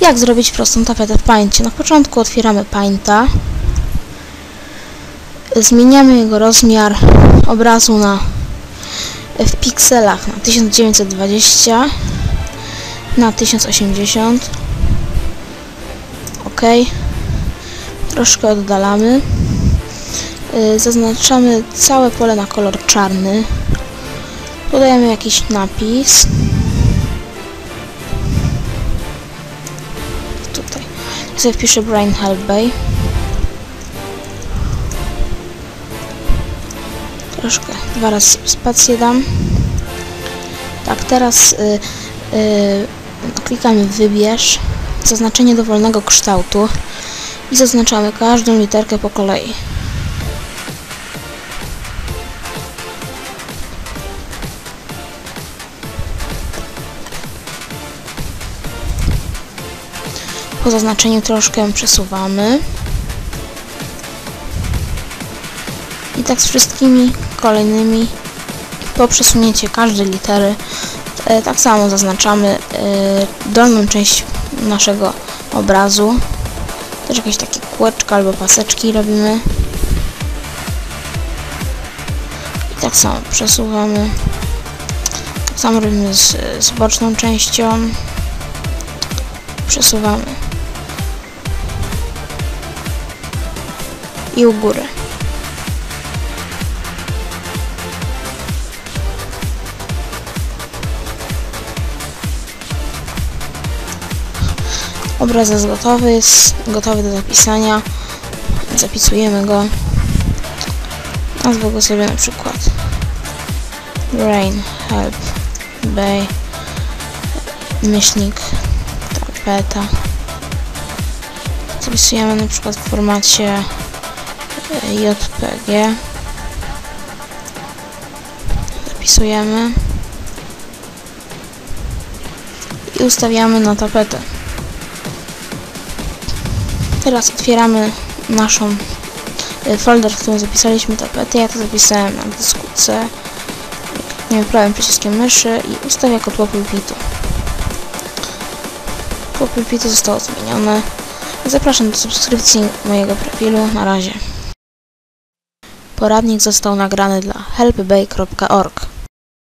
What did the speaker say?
Jak zrobić prostą tapetę w Paincie? Na początku otwieramy Painta. Zmieniamy jego rozmiar obrazu na w pikselach na 1920 na 1080 ok. Troszkę oddalamy. Y, zaznaczamy całe pole na kolor czarny. Dodajemy jakiś napis sobie wpiszę Brain Help Bay troszkę dwa razy spację dam. Tak teraz y, y, klikamy wybierz. Zaznaczenie dowolnego kształtu. I zaznaczamy każdą literkę po kolei po zaznaczeniu troszkę przesuwamy. I tak z wszystkimi kolejnymi po przesunięciu każdej litery e, tak samo zaznaczamy e, dolną część naszego obrazu. Też jakieś takie kółeczka albo paseczki robimy. I tak samo przesuwamy. Tak samo robimy z, z boczną częścią. Przesuwamy i u góry Obraz jest gotowy, jest gotowy do zapisania. Zapisujemy go. Nazwę go sobie na przykład Rain Help Bay myślnik tapeta. Zapisujemy na przykład w formacie JPG. Zapisujemy i ustawiamy na tapetę. Teraz otwieramy naszą y, folder, w którym zapisaliśmy tapetę. Ja to zapisałem na dysku C. Nie prawym przyciskiem myszy i ustawię jako tło pulpitu. Tło pulpitu zostało zmienione. Zapraszam do subskrypcji mojego profilu. Na razie. Poradnik został nagrany dla helpbay.org